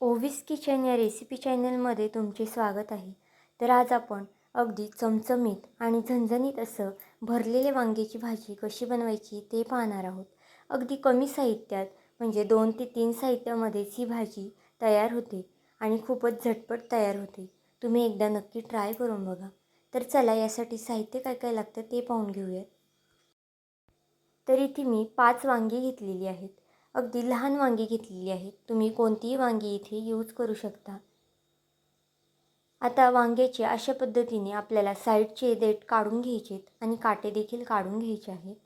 Ovis kitchen या recipe चॅनलमध्ये तुमचे स्वागत आहे. तर आज आपण अगदी चमचमीत आणि झणझणीत असं भरलेले वांग्याची भाजी कशी बनवायची ते पाहणार आहोत. अगदी कमी साहित्यात म्हणजे दोन ते तीन साहित्यामध्येच ही भाजी तयार होते आणि खूपच झटपट तयार होते. तुम्ही एकदा नक्की ट्राय करून बघा. तर चला यासाठी साहित्य काय काय लागतं ते पाहून घेऊयात. तर इथे मी पाच वांगी घेतलेली आहेत. अगदी लहान वांगी घेतलेली आहेत तुम्ही कोणतीही वांगी इथे यूज करू शकता. आता वांग्याचे अशा पद्धतीने आपल्याला साईडचे देठ काढून घ्यायचेत आणि काटे देखील काढून घ्यायचे आहेत.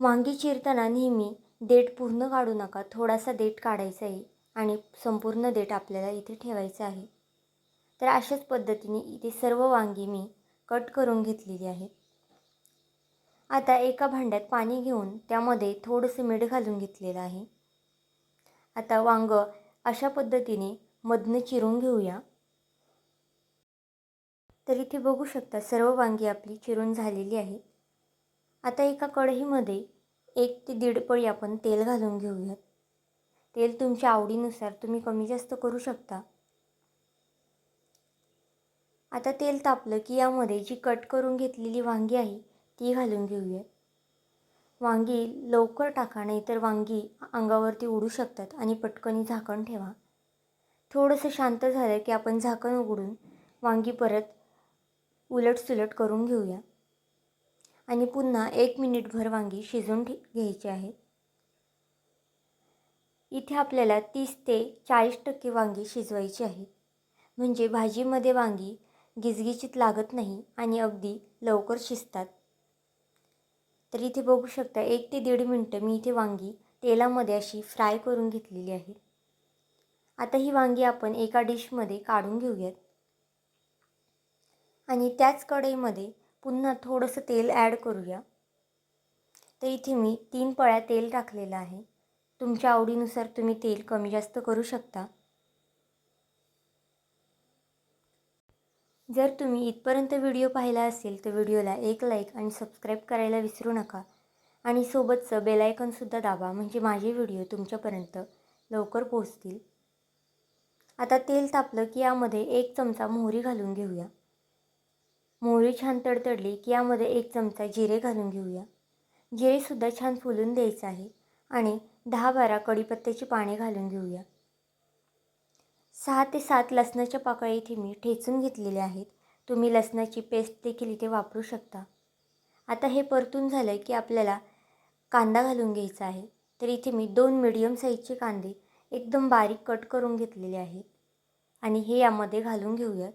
वांगी चिरताना नेहमी देठ पूर्ण काढू नका. थोडासा देठ काढायचा आहे आणि संपूर्ण देठ आपल्याला इथे ठेवायचं आहे. तर अशाच पद्धतीने इथे सर्व वांगी मी कट करून घेतलेली आहेत. आता एका भांड्यात पाणी घेऊन त्यामध्ये थोडंसं मीठ घालून घेतलेलं आहे. आता वांग अशा पद्धतीने मधनं चिरून घेऊया. तर इथे बघू शकता सर्व वांगी आपली चिरून झालेली आहे. आता एका कढईमध्ये एक ते दीड पळी आपण तेल घालून घेऊयात. तेल तुमच्या आवडीनुसार तुम्ही कमी जास्त करू शकता. आता तेल तापलं की यामध्ये जी कट करून घेतलेली वांगी आहे ती घालून घेऊया. वांगी लवकर टाका नाही तर वांगी अंगावरती उडू शकतात आणि पटकनी झाकण ठेवा. थोडंसं शांत झालं की आपण झाकण उघडून वांगी परत उलटसुलट करून घेऊया. आणि पुन्हा एक मिनिटभर वांगी शिजून ठे घ्यायची आहेत इथे आपल्याला तीस ते चाळीस टक्के वांगी शिजवायची आहेत म्हणजे भाजीमध्ये वांगी गिजगिजीत लागत नाही आणि अगदी लवकर शिजतात. तर इथे बघू शकता एक ते दीड मिनटं मी इथे वांगी तेलामध्ये अशी फ्राय करून घेतलेली आहे. आता ही वांगी आपण एका डिशमध्ये काढून घेऊयात. आणि त्याच कढईमध्ये पुन्हा थोडंसं तेल ॲड करूया. तर इथे मी तीन पळ्या तेल टाकलेलं आहे. तुमच्या आवडीनुसार तुम्ही तेल कमी जास्त करू शकता. जर तुम्ही इथपर्यंत व्हिडिओ पाहिला असेल तर व्हिडिओला एक लाईक आणि सबस्क्राईब करायला विसरू नका. आणि सोबतचं बेलायकनसुद्धा दाबा म्हणजे माझे व्हिडिओ तुमच्यापर्यंत लवकर पोहोचतील. आता तेल तापलं की यामध्ये एक चमचा मोहरी घालून घेऊया. मोहरी छान तडतडली की यामध्ये एक चमचा जिरे घालून घेऊया. जिरेसुद्धा छान फुलून द्यायचं आहे. आणि दहा बारा कढीपत्त्याची पाने घालून घेऊया. सहा ते सात लसणाच्या पाकळ्या इथे मी ठेचून घेतलेल्या आहेत. तुम्ही लसणाची पेस्ट देखील इथे वापरू शकता. आता हे परतून झालं की आपल्याला कांदा घालून घ्यायचा आहे. तर इथे मी दोन मिडियम साईजचे कांदे एकदम बारीक कट करून घेतलेले आहेत. आणि हे यामध्ये घालून घेऊयात.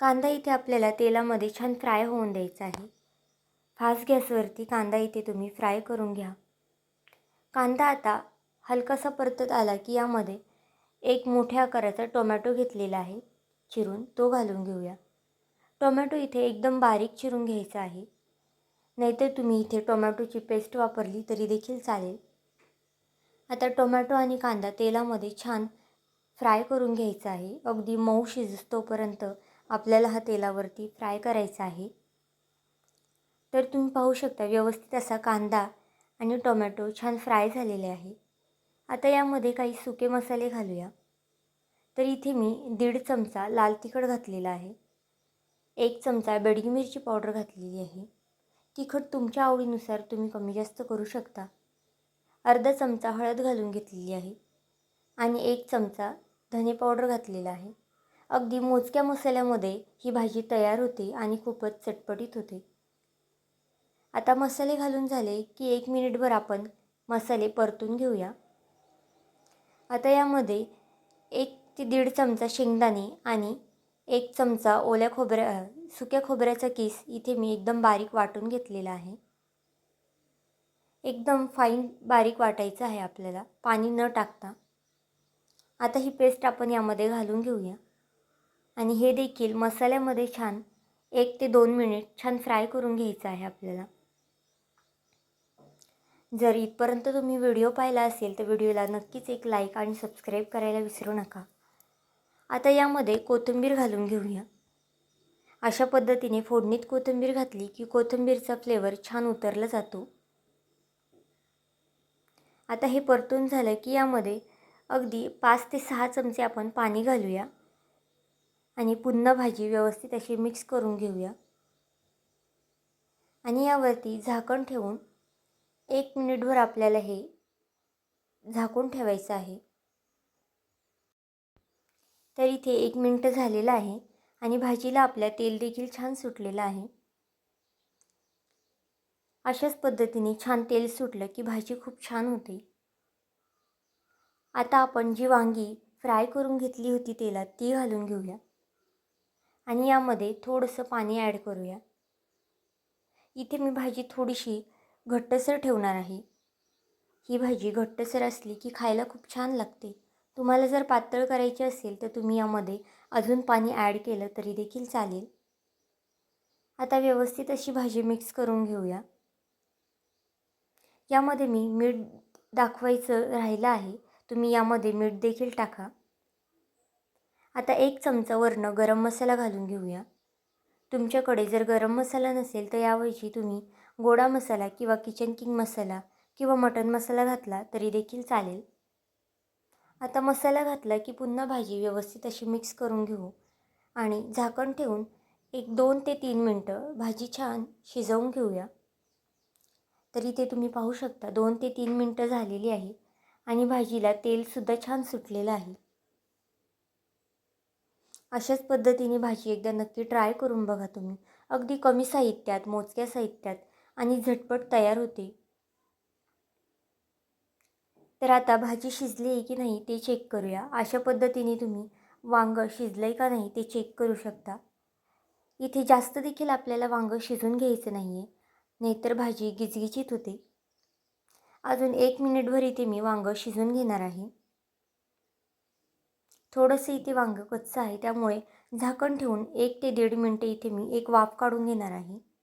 कांदा इथे आपल्याला तेलामध्ये छान फ्राय होऊन द्यायचा आहे. फास्ट गॅसवरती कांदा इथे तुम्ही फ्राय करून घ्या. कांदा आता हलकासा परतत आला की यामध्ये एक मोठ्या आकाराचा टोमॅटो घेतलेला आहे चिरून तो घालून घेऊया. टोमॅटो इथे एकदम बारीक चिरून घ्यायचा आहे. नाहीतर तुम्ही इथे टोमॅटोची पेस्ट वापरली तरी देखील चालेल. आता टोमॅटो आणि कांदा तेलामध्ये छान फ्राय करून घ्यायचा आहे. अगदी मऊ शिजतोपर्यंत आपल्याला हा तेलावरती फ्राय करायचा आहे. तर तुम्ही पाहू शकता व्यवस्थित असा कांदा आणि टोमॅटो छान फ्राय झालेले आहे. आता यामध्ये काही सुके मसाले घालूया. तर इथे मी दीड चमचा लाल तिखट घातलेला आहे. एक चमचा बेडगी मिरची पावडर घातलेली आहे. तिखट तुमच्या आवडीनुसार तुम्ही कमी जास्त करू शकता. अर्धा चमचा हळद घालून घेतलेली आहे. आणि एक चमचा धने पावडर घातलेला आहे. अगदी मोजक्या मसाल्यामध्ये ही भाजी तयार होते आणि खूपच चटपटीत होते. आता मसाले घालून झाले की एक मिनिटभर आपण मसाले परतून घेऊया. आता यामध्ये एक ते दीड चमचा शेंगदाणे आणि एक चमचा ओल्या खोबऱ्या सुक्या खोबऱ्याचा किस इथे मी एकदम बारीक वाटून घेतलेला आहे. एकदम फाईन बारीक वाटायचं आहे आपल्याला पाणी न टाकता. आता ही पेस्ट आपण यामध्ये घालून घेऊया. आणि हे देखील मसाल्यामध्ये छान एक ते दोन मिनिट छान फ्राय करून घ्यायचं आहे आपल्याला. जर इथपर्यंत तुम्ही व्हिडिओ पाहिला असेल तर व्हिडिओला नक्कीच एक लाईक आणि सबस्क्राईब करायला विसरू नका. आता यामध्ये कोथिंबीर घालून घेऊया. अशा पद्धतीने फोडणीत कोथिंबीर घातली की कोथिंबीरचा फ्लेवर छान उतरला जातो. आता हे परतून झालं की यामध्ये अगदी पाच ते सहा चमचे आपण पाणी घालूया आणि पुन्हा भाजी व्यवस्थित अशी मिक्स करून घेऊया. आणि यावरती झाकण ठेवून एक मिनिटभर आपल्याला हे झाकून ठेवायचं आहे. तर इथे एक मिनटं झालेलं आहे आणि भाजीला आपल्या तेल देखील छान सुटलेलं आहे. अशाच पद्धतीने छान तेल सुटलं की भाजी खूप छान होते. आता आपण जी वांगी फ्राय करून घेतली होती तेलात ती घालून घेऊया. आणि यामध्ये थोडंसं पाणी ॲड करूया. इथे मी भाजी थोडीशी घट्टसर ठेवणार आहे. ही भाजी घट्टसर असली की खायला खूप छान लागते. तुम्हाला जर पातळ करायची असेल तर तुम्ही यामध्ये अजून पाणी ॲड केलं तरी देखील चालेल. आता व्यवस्थित अशी भाजी मिक्स करून घेऊया. यामध्ये मी मीठ दाखवायचं राहिलं आहे. तुम्ही यामध्ये मीठ देखील टाका. आता एक चमचा वरनं गरम मसाला घालून घेऊया. तुमच्याकडे जर गरम मसाला नसेल तर याऐवजी तुम्ही गोडा मसाला किंवा किचन किंग मसाला किंवा मटन मसाला घातला तरी देखील चालेल. आता मसाला घातला की पुन्हा भाजी व्यवस्थित अशी मिक्स करून घेऊ आणि झाकण ठेवून एक दोन ते तीन मिनटं भाजी छान शिजवून घेऊया. तरी ते तुम्ही पाहू शकता दोन ते तीन मिनटं झालेली आहे आणि भाजीला तेलसुद्धा छान सुटलेलं आहे. अशाच पद्धतीने भाजी एकदा नक्की ट्राय करून बघा तुम्ही. अगदी कमी साहित्यात मोजक्या साहित्यात आणि झटपट तयार होते. तर आता भाजी शिजली आहे की नाही ते चेक करूया. अशा पद्धतीने तुम्ही वांगं शिजलं आहे का नाही ते चेक करू शकता. इथे जास्त देखील आपल्याला वांगं शिजून घ्यायचं नाही आहे नाहीतर भाजी गिजगिजीत होते. अजून एक मिनिटभर इथे मी वांगं शिजून घेणार आहे. थोडंसं इथे वांगं कच्चं आहे त्यामुळे झाकण ठेवून एक ते दीड मिनटं इथे मी एक वाफ काढून घेणार आहे.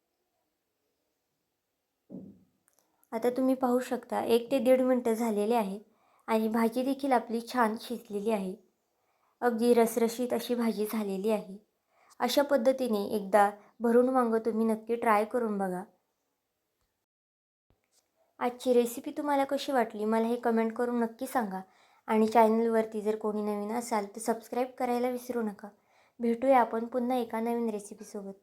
आता तुम्ही पाहू शकता एक ते दीड मिनटं झालेले आहे आणि भाजी देखील आपली छान शिजलेली आहे. अगदी रसरशीत अशी भाजी झालेली आहे. अशा पद्धतीने एकदा भरून वांगं तुम्ही नक्की ट्राय करून बघा. आजची रेसिपी तुम्हाला कशी वाटली मला हे कमेंट करून नक्की सांगा. आणि चॅनलवरती जर कोणी नवीन असाल तर सबस्क्राईब करायला विसरू नका. भेटूया आपण पुन्हा एका नवीन रेसिपीसोबत